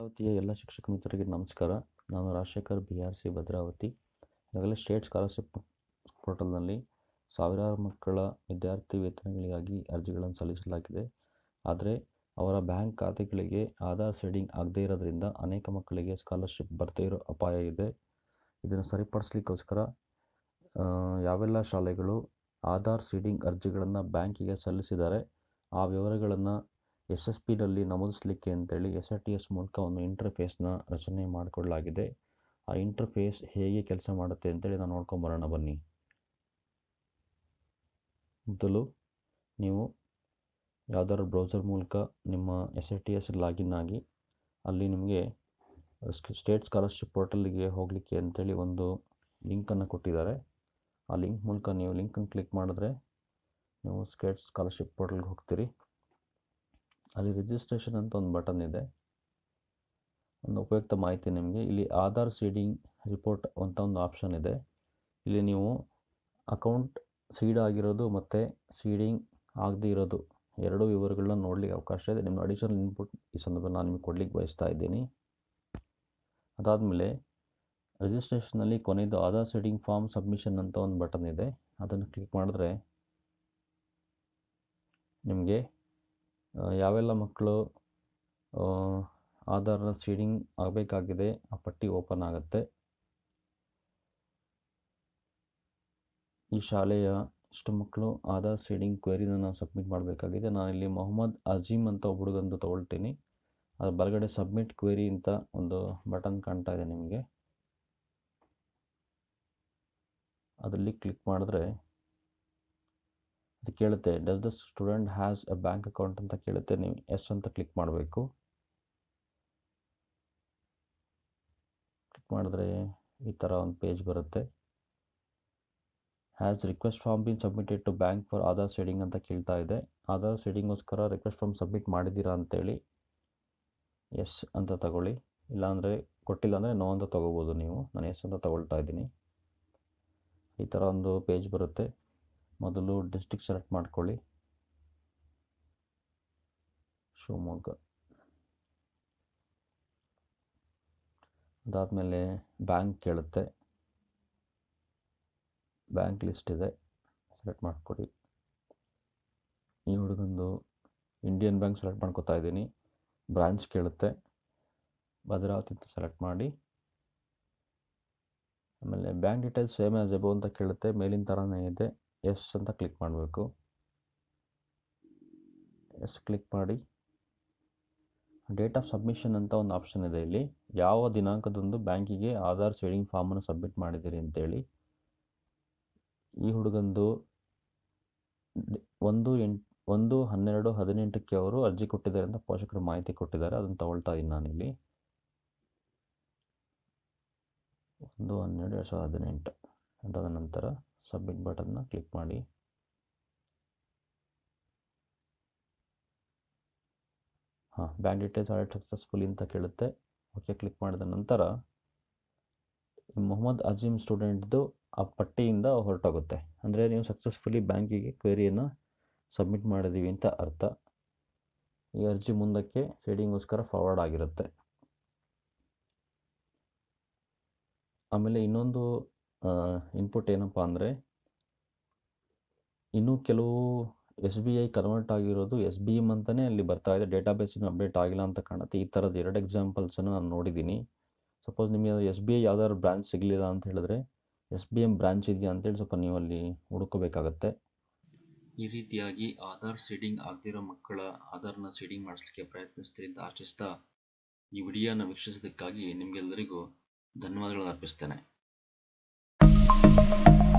ಪ್ರೀತಿಯ ಎಲ್ಲ ಶಿಕ್ಷಕ ಮಿತ್ರರಿಗೆ ನಮಸ್ಕಾರ. ನಾನು Rajashekhar, B R C Bhadravati. ಈಗಾಗಲೇ ಸ್ಟೇಟ್ ಸ್ಕಾಲರ್ಶಿಪ್ ಪೋರ್ಟಲ್ನಲ್ಲಿ ಸಾವಿರಾರು ಮಕ್ಕಳ ವಿದ್ಯಾರ್ಥಿ ವೇತನಗಳಿಗಾಗಿ ಅರ್ಜಿಗಳನ್ನು ಸಲ್ಲಿಸಲಾಗಿದೆ. ಆದರೆ ಅವರ ಬ್ಯಾಂಕ್ ಖಾತೆಗಳಿಗೆ ಆಧಾರ್ ಸೆಡಿಂಗ್ ಆಗದೇ ಇರೋದ್ರಿಂದ ಅನೇಕ ಮಕ್ಕಳಿಗೆ ಸ್ಕಾಲರ್ಶಿಪ್ ಬರದೇ ಇರೋ ಅಪಾಯ ಇದೆ. ಇದನ್ನು ಸರಿಪಡಿಸ್ಲಿಕ್ಕೋಸ್ಕರ ಯಾವೆಲ್ಲ ಶಾಲೆಗಳು ಆಧಾರ್ ಸೀಡಿಂಗ್ ಅರ್ಜಿಗಳನ್ನು ಬ್ಯಾಂಕಿಗೆ ಸಲ್ಲಿಸಿದ್ದಾರೆ, ಆ ವಿವರಗಳನ್ನು ಎಸ್ ಎಸ್ ಪಿನಲ್ಲಿ ನಮೂದಿಸಲಿಕ್ಕೆ ಅಂತೇಳಿ ಎಸ್ ಆರ್ ಟಿ ಎಸ್ ಮೂಲಕ ಒಂದು ಇಂಟರ್ಫೇಸ್ನ ರಚನೆ ಮಾಡಿಕೊಡಲಾಗಿದೆ ಆ ಇಂಟರ್ಫೇಸ್ ಹೇಗೆ ಕೆಲಸ ಮಾಡುತ್ತೆ ಅಂತೇಳಿ ನಾವು ನೋಡ್ಕೊಂಬರೋಣ ಬನ್ನಿ. ಮೊದಲು ನೀವು ಯಾವ್ದಾದ್ರು ಬ್ರೌಸರ್ ಮೂಲಕ ನಿಮ್ಮ S R T S login ಆಗಿ ಅಲ್ಲಿ ನಿಮಗೆ ಸ್ಟೇಟ್ ಸ್ಕಾಲರ್ಶಿಪ್ ಪೋರ್ಟಲ್ಗೆ ಹೋಗಲಿಕ್ಕೆ ಅಂತೇಳಿ ಒಂದು ಲಿಂಕನ್ನು ಕೊಟ್ಟಿದ್ದಾರೆ. ಆ ಲಿಂಕ್ ಮೂಲಕ ನೀವು ಲಿಂಕನ್ನು ಕ್ಲಿಕ್ ಮಾಡಿದ್ರೆ ನೀವು ಸ್ಟೇಟ್ ಸ್ಕಾಲರ್ಶಿಪ್ ಪೋರ್ಟಲ್ಗೆ ಹೋಗ್ತೀರಿ. ಅಲ್ಲಿ ರಿಜಿಸ್ಟ್ರೇಷನ್ ಅಂತ ಒಂದು ಬಟನ್ ಇದೆ. ಒಂದು ಉಪಯುಕ್ತ ಮಾಹಿತಿ ನಿಮಗೆ. ಇಲ್ಲಿ ಆಧಾರ್ ಸೀಡಿಂಗ್ ರಿಪೋರ್ಟ್ ಅಂತ ಒಂದು ಆಪ್ಷನ್ ಇದೆ. ಇಲ್ಲಿ ನೀವು ಅಕೌಂಟ್ ಸೀಡ್ ಆಗಿರೋದು ಮತ್ತು ಸೀಡಿಂಗ್ ಆಗದೇ ಇರೋದು ಎರಡೂ ವಿವರಗಳನ್ನ ನೋಡಲಿಕ್ಕೆ ಅವಕಾಶ ಇದೆ. ನಿಮ್ಮ ಅಡಿಷನಲ್ ಇನ್ಪುಟ್ ಈ ಸಂದರ್ಭದಲ್ಲಿ ನಾನು ನಿಮಗೆ ಕೊಡ್ಲಿಕ್ಕೆ ಬಯಸ್ತಾ ಇದ್ದೀನಿ. ಅದಾದಮೇಲೆ ರಿಜಿಸ್ಟ್ರೇಷನಲ್ಲಿ ಕೊನೆಯದು ಆಧಾರ್ ಸೀಡಿಂಗ್ ಫಾರ್ಮ್ ಸಬ್ಮಿಷನ್ ಅಂತ ಒಂದು ಬಟನ್ ಇದೆ. ಅದನ್ನು ಕ್ಲಿಕ್ ಮಾಡಿದ್ರೆ ನಿಮಗೆ ಯಾವೆಲ್ಲ ಮಕ್ಕಳು ಆಧಾರ್ನ ಸೀಡಿಂಗ್ ಆಗಬೇಕಾಗಿದೆ, ಆ ಪಟ್ಟಿ ಓಪನ್ ಆಗುತ್ತೆ. ಈ ಶಾಲೆಯ ಇಷ್ಟು ಮಕ್ಕಳು ಆಧಾರ್ ಸೀಡಿಂಗ್ ಕ್ವೆರಿನ ನಾವು ಸಬ್ಮಿಟ್ ಮಾಡಬೇಕಾಗಿದೆ. ನಾನು ಇಲ್ಲಿ ಮೊಹಮ್ಮದ್ ಅಜೀಮ್ ಅಂತ ಹುಡುಗಂದು ತೊಗೊಳ್ತೀನಿ. ಅದ್ರ ಬಲಗಡೆ ಸಬ್ಮಿಟ್ ಕ್ವೆರಿ ಅಂತ ಒಂದು ಬಟನ್ ಕಾಣ್ತಾ ಇದೆ ನಿಮಗೆ. ಅದರಲ್ಲಿ ಕ್ಲಿಕ್ ಮಾಡಿದ್ರೆ ಅದು ಕೇಳುತ್ತೆ does the student has a bank account ಅಂತ ಕೇಳುತ್ತೆ, ನೀವು ಎಸ್ ಅಂತ ಕ್ಲಿಕ್ ಮಾಡಬೇಕು. ಕ್ಲಿಕ್ ಮಾಡಿದ್ರೆ ಈ ಥರ ಒಂದು ಪೇಜ್ ಬರುತ್ತೆ. Has request form been submitted to bank for Aadhaar seeding ಅಂತ ಕೇಳ್ತಾ ಇದೆ. ಆಧಾರ್ ಸೀಡಿಂಗೋಸ್ಕರ ರಿಕ್ವೆಸ್ಟ್ ಫಾರ್ಮ್ ಸಬ್ಮಿಟ್ ಮಾಡಿದ್ದೀರಾ? ಅಂತೇಳಿ ಎಸ್ ಅಂತ ತಗೊಳ್ಳಿ. ಇಲ್ಲಾಂದರೆ ಕೊಟ್ಟಿಲ್ಲ ಅಂದರೆ ನೋ ಅಂತ ತೊಗೋಬೋದು ನೀವು. ನಾನು ಎಸ್ ಅಂತ ತಗೊಳ್ತಾ ಇದ್ದೀನಿ. ಈ ಥರ ಒಂದು ಪೇಜ್ ಬರುತ್ತೆ. ಮೊದಲು ಡಿಸ್ಟಿಕ್ ಸೆಲೆಕ್ಟ್ ಮಾಡ್ಕೊಳ್ಳಿ. ಶಿವಮೊಗ್ಗ. ಅದಾದಮೇಲೆ ಬ್ಯಾಂಕ್ ಕೇಳುತ್ತೆ. ಬ್ಯಾಂಕ್ ಲಿಸ್ಟ್ ಇದೆ. ಸೆಲೆಕ್ಟ್ ಮಾಡಿಕೊಡಿ. ಈ ಹುಡುಗಂದು ಇಂಡಿಯನ್ ಬ್ಯಾಂಕ್ ಸೆಲೆಕ್ಟ್ ಮಾಡ್ಕೊತಾ ಇದ್ದೀನಿ. ಬ್ರಾಂಚ್ ಕೇಳುತ್ತೆ. ಭದ್ರಾವತಿ ಅಂತ ಸೆಲೆಕ್ಟ್ ಮಾಡಿ. ಆಮೇಲೆ bank details same as above ಅಂತ ಕೇಳುತ್ತೆ. ಮೇಲಿನ ಥರನೇ ಇದೆ. ಎಸ್ ಅಂತ ಕ್ಲಿಕ್ ಮಾಡಬೇಕು. ಎಸ್ ಕ್ಲಿಕ್ ಮಾಡಿ. ಡೇಟ್ ಆಫ್ ಸಬ್ಮಿಷನ್ ಅಂತ ಒಂದು ಆಪ್ಷನ್ ಇದೆ ಇಲ್ಲಿ. ಯಾವ ದಿನಾಂಕದಂದು ಬ್ಯಾಂಕಿಗೆ ಆಧಾರ್ ಸೇವಿಂಗ್ ಫಾರ್ಮನ್ನು ಸಬ್ಮಿಟ್ ಮಾಡಿದ್ದೀರಿ ಅಂತೇಳಿ. ಈ ಹುಡುಗಂದು ಒಂದು ಎಂಟು, ಒಂದು ಹನ್ನೆರಡು ಹದಿನೆಂಟಕ್ಕೆ ಅವರು ಅರ್ಜಿ ಕೊಟ್ಟಿದ್ದಾರೆ ಅಂತ ಪೋಷಕರು ಮಾಹಿತಿ ಕೊಟ್ಟಿದ್ದಾರೆ. ಅದನ್ನು ತಗೊಳ್ತಾ ಇದ್ದೀನಿ ನಾನಿಲ್ಲಿ. ಒಂದು ಹನ್ನೆರಡು, ಎರಡು ಸಾವಿರದ ಹದಿನೆಂಟು. ಅದಾದ ನಂತರ ಸಬ್ಮಿಟ್ ಬಟನ್ನ ಕ್ಲಿಕ್ ಮಾಡಿ. ಹಾಂ ಬ್ಯಾಂಕ್ ಡೀಟೇಲ್ಸ್ ಆಡೆಟ್ ಸಕ್ಸಸ್ಫುಲಿ ಅಂತ ಕೇಳುತ್ತೆ. ಓಕೆ ಕ್ಲಿಕ್ ಮಾಡಿದ ನಂತರ ಮೊಹಮ್ಮದ್ ಅಜೀಮ್ ಸ್ಟೂಡೆಂಟ್ದು ಆ ಪಟ್ಟಿಯಿಂದ ಹೊರಟೋಗುತ್ತೆ. ಅಂದರೆ ನೀವು ಸಕ್ಸಸ್ಫುಲಿ ಬ್ಯಾಂಕಿಗೆ ಕ್ವೆರಿಯನ್ನು ಸಬ್ಮಿಟ್ ಮಾಡಿದ್ದೀವಿ ಅಂತ ಅರ್ಥ. ಈ ಅರ್ಜಿ ಮುಂದಕ್ಕೆ ಸೇಡಿಂಗ್ಗೋಸ್ಕರ ಫಾರ್ವರ್ಡ್ ಆಗಿರುತ್ತೆ. ಆಮೇಲೆ ಇನ್ನೊಂದು ಇನ್ಪುಟ್ ಏನಪ್ಪ ಅಂದರೆ, ಇನ್ನೂ ಕೆಲವು ಎಸ್ ಬಿ ಐ ಕನ್ವರ್ಟ್ ಆಗಿರೋದು ಎಸ್ ಬಿ ಎಂ ಅಂತಲೇ ಅಲ್ಲಿ ಬರ್ತಾ ಇದೆ. ಡೇಟಾಬೇಸ್ ಇನ್ನೂ ಅಪ್ಡೇಟ್ ಆಗಿಲ್ಲ ಅಂತ ಕಾಣುತ್ತೆ. ಈ ಥರದ ಎರಡು ಎಕ್ಸಾಂಪಲ್ಸನ್ನು ನಾನು ನೋಡಿದ್ದೀನಿ. ಸಪೋಸ್ ನಿಮಗೆ ಎಸ್ ಬಿ ಐ ಯಾವ್ದಾದ್ರು ಬ್ರಾಂಚ್ ಸಿಗಲಿಲ್ಲ ಅಂತ ಹೇಳಿದ್ರೆ ಎಸ್ ಬಿ ಎಂ ಬ್ರಾಂಚ್ ಇದೆಯಾ ಅಂತೇಳಿ ಸ್ವಲ್ಪ ನೀವು ಅಲ್ಲಿ ಹುಡುಕೋಬೇಕಾಗತ್ತೆ ಈ ರೀತಿಯಾಗಿ ಆಧಾರ್ ಸೀಡಿಂಗ್ ಆಗದಿರೋ ಮಕ್ಕಳ ಆಧಾರ್ನ ಸೀಡಿಂಗ್ ಮಾಡಿಸ್ಲಿಕ್ಕೆ ಪ್ರಯತ್ನಿಸ್ತೀರಿ ಅಂತ ಆಶಿಸ್ತಾ ಈ ವಿಡಿಯೋನ ವೀಕ್ಷಿಸಿದ್ದಕ್ಕಾಗಿ ನಿಮಗೆಲ್ಲರಿಗೂ ಧನ್ಯವಾದಗಳನ್ನು ಅರ್ಪಿಸ್ತೇನೆ. Bye.